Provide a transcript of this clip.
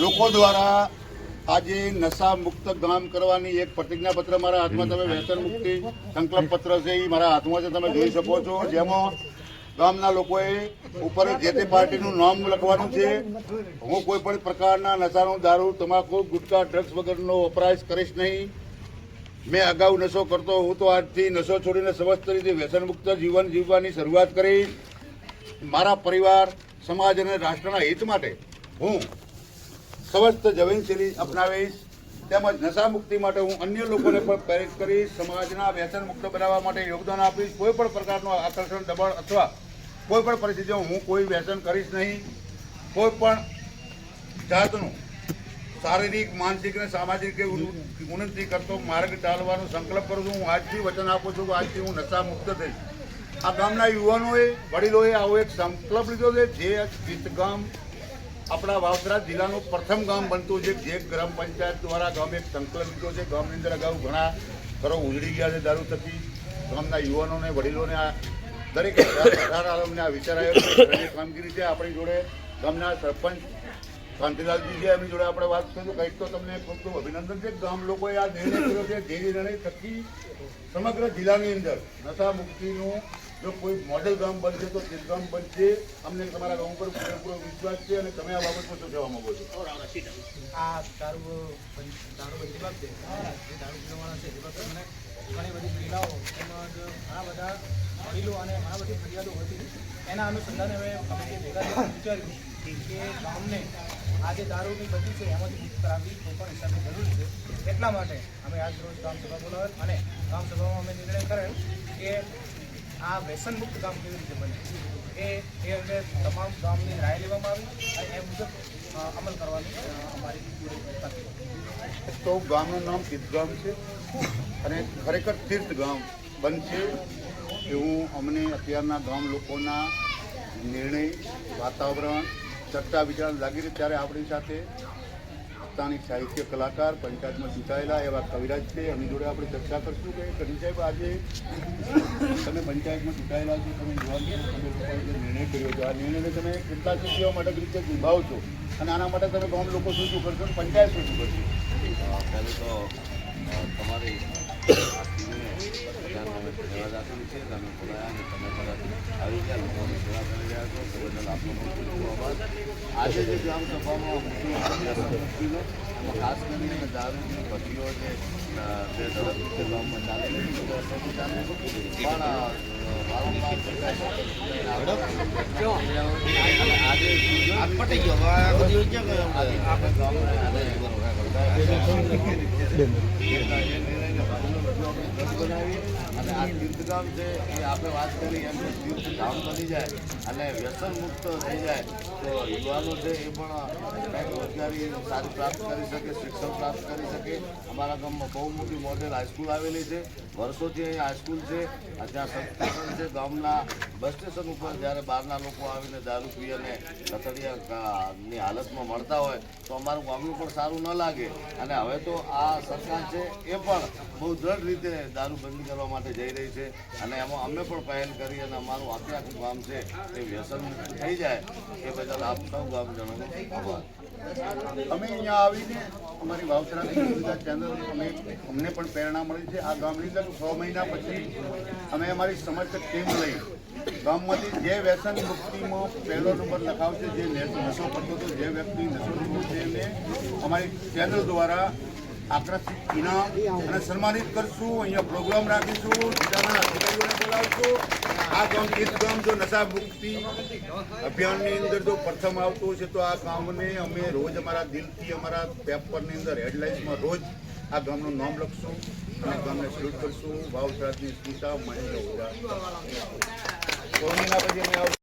લોકો દ્વારા આજે નશા મુક્ત ગામ કરવાની એક પ્રતિજ્ઞાપત્ર મારા હાથમાં તમે વ્યસન મુક્તિ સંકલ્પ પત્ર છે એ મારા હાથમાં છે, તમે જોઈ શકો છો. જેમાં ગામના લોકોએ ઉપર જે તે પાર્ટીનું નામ લખવાનું છે, હું કોઈ પણ પ્રકારના નશાનું દારૂ, તમાકુ, ગુટકા, ડ્રગ્સ વગરનો વપરાશ કરીશ નહીં. મેં અગાઉ નશો કરતો હું તો આજથી નશો છોડીને સમસ્ત રીતે વ્યસન મુક્ત જીવન જીવવાની શરૂઆત કરી. મારા પરિવાર, સમાજ અને રાષ્ટ્રના હિત માટે હું સમસ્ત જમીનશૈલી અપનાવીશ, તેમજ નશા મુક્તિ માટે હું અન્ય લોકોને પણ પ્રેરિત કરીશ, સમાજના વ્યસન મુક્ત બનાવવા માટે યોગદાન આપીશ, કોઈ પણ પ્રકારનું આકર્ષણ, દબાણ અથવા કોઈ પણ પરિસ્થિતિમાં હું કોઈ વ્યસન કરીશ નહીં. કોઈ પણ જાતનું શારીરિક, માનસિક અને સામાજિક ઉન્નતિ કરતો માર્ગ ચાલવાનો સંકલ્પ કરું છું. હું આજથી વચન આપું છું કે આજથી હું નશા મુક્ત થઈશ. આ ગામના યુવાનોએ, વડીલોએ આવો એક સંકલ્પ લીધો છે. જે ગામ આપણા વાવસરા જિલ્લાનું પ્રથમ ગામ બનતું છે. જે ગ્રામ પંચાયત દ્વારા ગામ એક સંકલન લીધો છે. ગામની અંદર અગાઉ ઘણા ઘરો ઉજળી ગયા છે દારૂ થકી. ગામના યુવાનોને, વડીલોને આ દરેક અઢાર આલમને આ વિચાર આવ્યો છે કામગીરી છે. આપણી જોડે ગામના સરપંચ કાંતિલાલજી છે. એમની જોડે આપણે વાત કરીશું કંઈક તો તમને ખૂબ ખૂબ અભિનંદન છે. ગામ લોકોએ આ નિર્ણય કર્યો છે. જે નિર્ણય થકી સમગ્ર જિલ્લાની અંદર નશા મુક્તિનું જો કોઈ મોડેલ ગામ બનશે તો તે ગામ બનશે. અમને તમારા ગામ ઉપર પૂરેપૂરો વિશ્વાસ છે અને તમે આ બાબતમાં શું કહેવા માંગો છો? આ દારૂ બંધ- દારૂ બંધી બાબતે જે દારૂ પીવાવાળા છે એ બાબતે અમને ઘણી બધી મહિલાઓ તેમજ ઘણા બધા વડીલો અને ઘણા બધી ફરિયાદો હતી એના અનુસંધાને હવે અમે ભેગા વિચાર્યું કે ગામને આ જે દારૂની બધી છે એમાંથી મુક્ત કરાવવી કોઈ પણ હિસાબની જરૂર છે. એટલા માટે અમે આજ રોજ ગામ સભા બોલાવેલ અને ગામ સભામાં અમે નિર્ણય કરેલ કે આ વ્યસન મુક્ત ગામ કેવી રીતે બને? એ એ અંગે તમામ ગામની રાય લેવામાં આવી અને એ મુજબ અમલ કરવાની અમારી તો ગામનું નામ તીર્થગામ છે અને ખરેખર તીર્થ ગામ બનશે એવું અમને અત્યારના ગામ લોકોના નિર્ણય, વાતાવરણ, ચર્ચા વિચાર લાગી રહી ત્યારે આપણી સાથે સ્થાનિક સાહિત્ય કલાકાર, પંચાયતમાં ચૂંટાયેલા એવા કવિરાજ છે. એમની જોડે આપણે ચર્ચા કરશું કે કરી સાહેબ, આજે તમે પંચાયતમાં ચૂંટાયેલા છો, તમે યુવાન તમે નિર્ણય કર્યો છે, આ નિર્ણયને તમે કેટલા સુધી માટે રીતે નિભાવો છો? અને આના માટે તમે ગામ લોકો શું શું કરશો? પંચાયત શું શું કરશો? પહેલું તો તમારી આજે જે ગ્રામ સભામાં ખાસ કરીને દારૂની ભટ્ટીઓ જે ગામમાં ચાલે આ તીર્થધામ છે એ આપણે વાત કરી, એમ તીર્થધામ બની જાય અને વ્યસન મુક્ત થઈ જાય. યુવાનો છે એ પણ કંઈક રોજગારી સારી પ્રાપ્ત કરી શકે, શિક્ષણ પ્રાપ્ત કરી શકે. અમારા ગામમાં બહુ મોટી મોડેલ હાઈસ્કૂલ આવેલી છે. વર્ષોથી અહીં હાઈસ્કૂલ છે. ત્યાં સબસ્ટેશન છે, ગામના બસ સ્ટેશન ઉપર જ્યારે બહારના લોકો આવીને દારૂ પી અને લથડિયાની હાલતમાં મળતા હોય, તો અમારું ગામનું પણ સારું ન લાગે. અને હવે તો આ સરકાર છે એ પણ બહુ દ્રઢ રીતે દારૂ બંધ કરવા માટે જઈ રહી છે. અને એમાં અમે પણ પહેલ કરી અને અમારું આખે આખું ગામ છે એ વ્યસન થઈ જાય, એ બદલ આપ સૌ ગામજનોનો આભાર. અમે અહીંયા આવીને અમારી વાવસરાની સુવિધા ચેનલ અમે અમને પણ પ્રેરણા મળી છે. આ ગામની અંદર છ મહિના પછી અમે અમારી સમર્થક ટીમ લઈ ગામમાંથી જે વ્યસન મુક્તિમાં પહેલો નંબર લખાવશે જે નશો કરતો હતો જે વ્યક્તિ નશો છોડ્યો છે એને અમારી ચેનલ દ્વારા આકર્ષિત ઇનામ અને સન્માનિત કરશું. અહીંયા પ્રોગ્રામ રાખીશું. જિલ્લાના અધિકારીઓને બોલાવશું. આ ગામ તીર્થ ગામ જો નશા મુક્તિ અભિયાનની અંદર જો પ્રથમ આવતું છે, તો આ ગામને અમે રોજ અમારા દિલથી, અમારા પેપરની અંદર, હેડલાઇન્સમાં રોજ આ ગામનું નામ લખશું અને ગામને સલ્યુટ કરશું. વાવ સરાજની સ્મિતા મહેન્દ્ર ઓઝા છ પછી અમે